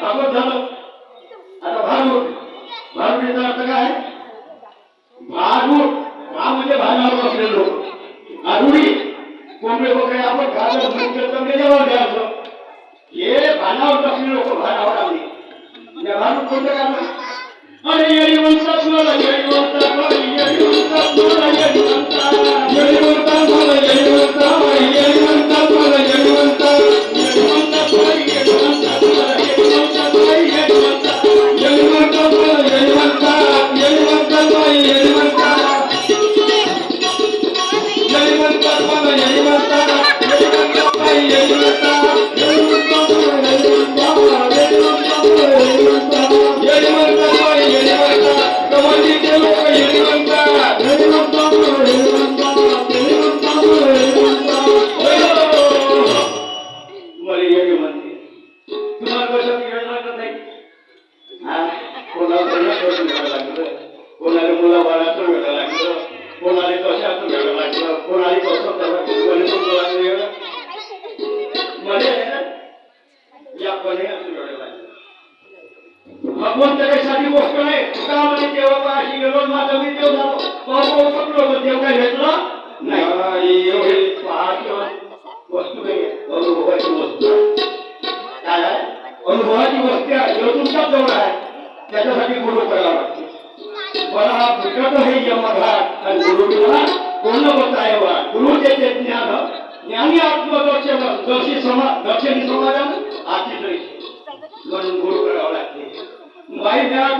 कामत झालं. आता भारूड भारूड याचा अर्थ काय भारूड भा म्हणजे भानावर बसलेले लोक. आरुडी कोंबडे वगैरे आपण. घालत त्याच्यावर द्यायचं हे भानावर बसलेले लोक भानावर आले. या भारूड काय अरे येडी म्हणतात मला येडी म्हणतात मला येडी म्हणतात कोणत्यासाठी गोष्ट नाही का म्हणे देवापाशी गेलो माझा मी देव झालो. पाहू शकलो पण देव काय घेतलं? नाही. एवढे वस्तू नाही अनुभवाची वस्तू काय अनुभवाची वस्तू आहे. तुमचा जवळ आहे त्याच्यासाठी गुरु करावा लागते. मला हा पुस्तक हे जन्मघाट आणि गुरु गुरुला पूर्ण होत आहे बा गुरु देते ज्ञान. ज्ञानी आत्मदर्शन दर्शी समाज दर्शनी समाजानं आर्थिक गुरु Yeah.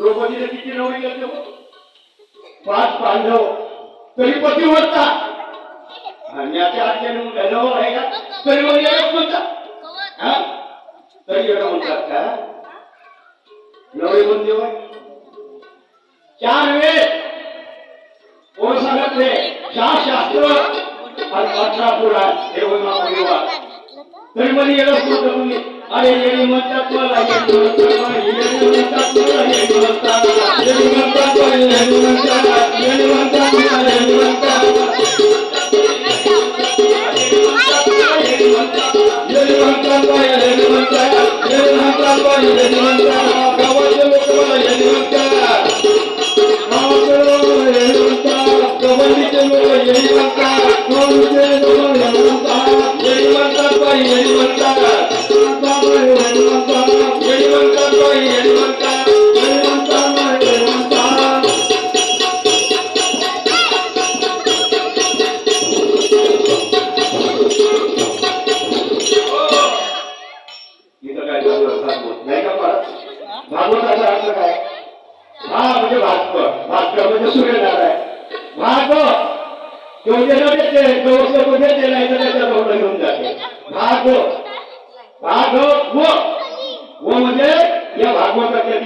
द्रौपदीने किती नवरी घेतले पाच पांडव. तरी पती होता. आणि याच्या आजच्या मग धन्यवाद आहे का? तरी मग येणं म्हणतात तरी येणं म्हणतात का नवरी म्हणजे चार वेळ. कोण सांगितले चार शास्त्र. आणि अठरा पुरा हे होय मामा तरी म्हणजे येणं म्हणतात तुम्ही? ఎలువంత ఎలువంత ఎలువంత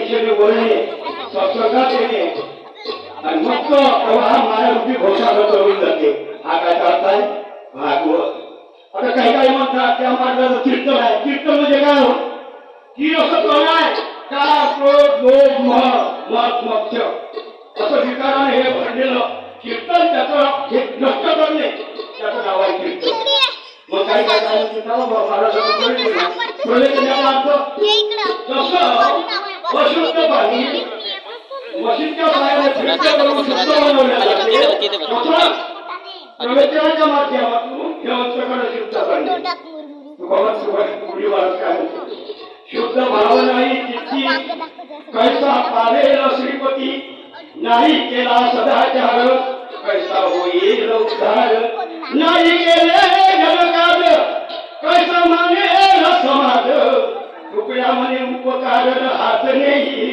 दिशेने वळणे सत्संगात येणे आणि मग तो तेव्हा हा मायारूपी घोषाला करून जाते. हा काय अर्थ आहे? भागवत. आता काही काही म्हणतात त्या मार्गाचं कीर्तन आहे. कीर्तन म्हणजे काय हो? की असं कोण आहे का क्रोध लोभ मत मत्स्य असं विकाराने हे भरलेलं कीर्तन त्याचं हे नष्ट करणे त्याचं नाव आहे कीर्तन. मग काही काय अशुद्ध पाणी मशीनच्या सहाय्याने फिल्टर करून शुद्ध बनवल्या जाते तसं प्रवेशाच्या माध्यमातून हे अंतकरण शुद्ध करणे भगवान महाराज काय शुद्ध भाव नाही तिची कैसा पावेल श्रीपती नाही केला सदाचार कैसा होईल उद्धार? नाही केले जगकाल कैसा मानेल समाज कृपया म्हणे उपकार हातनेही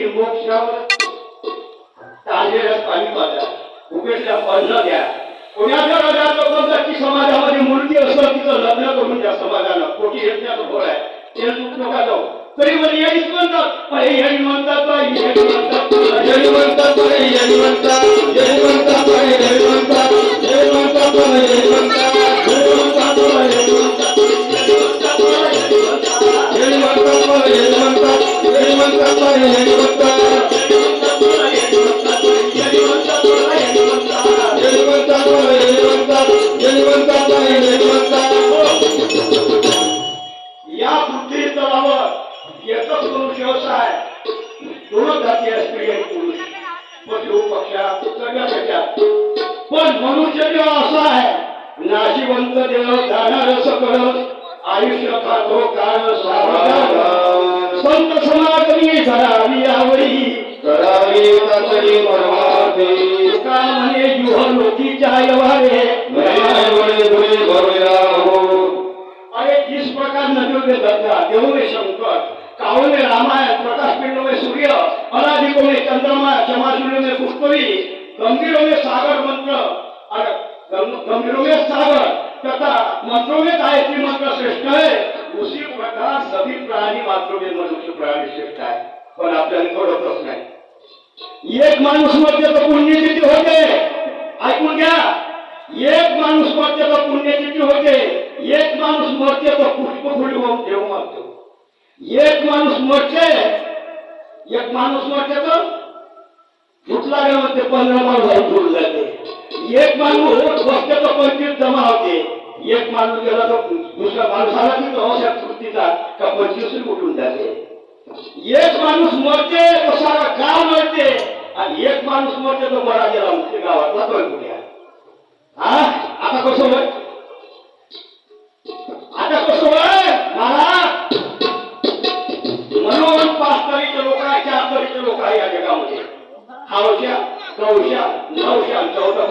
समाजामध्ये मुलगी असं तिचं लग्न करून द्या समाजाला. कोटी यज्ञाचं फळ आहे ते चूक नका जाऊ? तरी म्हणजे याहीच म्हणतात अरे याही म्हणतात याही म्हणतात याही म्हणतात याही म्हणतात याही म्हणतात याही म्हणतात याही म्हणतात पण मनुष्य देव असा आहे नाशिवंत देव जाणार सकळ आयुष्य खातो काळ सावधान বৈদ্য সমাজ নিয়ে সারাবিয়া হই সারাবিয়া তাড়াতাড়ি পরমাতে কামনে জুহর নদী যায় বারে पण आपल्याला थोडं प्रश्न आहे एक माणूस मरते तर पुण्य होते ऐकून घ्या एक माणूस मरते तर पुण्य होते एक माणूस मरते तर पुष्पफुली होऊन देव मारतो एक माणूस मरते एक माणूस मरते तर फुटला म्हणते पंधरा माणूस उठून जाते एक माणूस बसते तर पंचवीस जमा होते। एक माणूस गेला तर दुसरा माणूस आला की तो कृतीचा का पंचवीस उठून जाते। एक माणूस मरते तो सारा गाव मरते? आणि एक माणूस मरते तो बरा गेला म्हणजे गावातला तो कुठे हा? आता कसं होय आता कसं होय महाराज म्हणून पाच तरीचे लोक आहे चार तरीचे लोक आहे या जगामध्ये. हा हावशा नऊशा नऊशा चौदा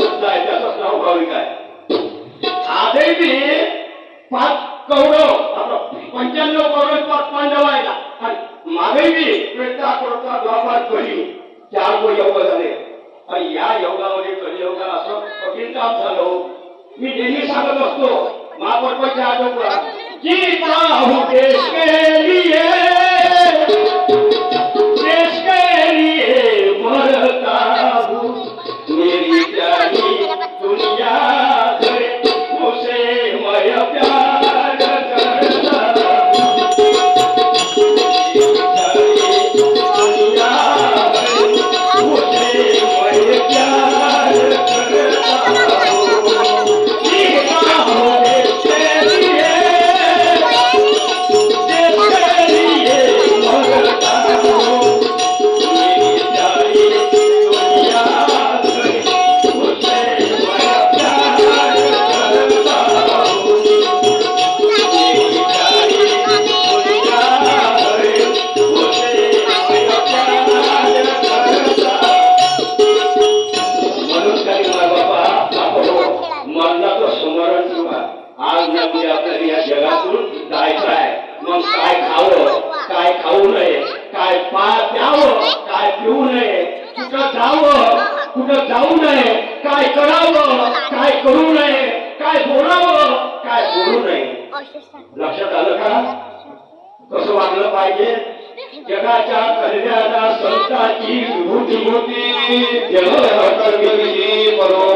जाऊ नये. काय करावं? काय करू नये? काय बोलावं? काय बोलू नये. लक्षात आलं का? कसं वागलं पाहिजे? जगाच्या कल्याणा संतांची विभूती होती. जग कर्मी बरोबर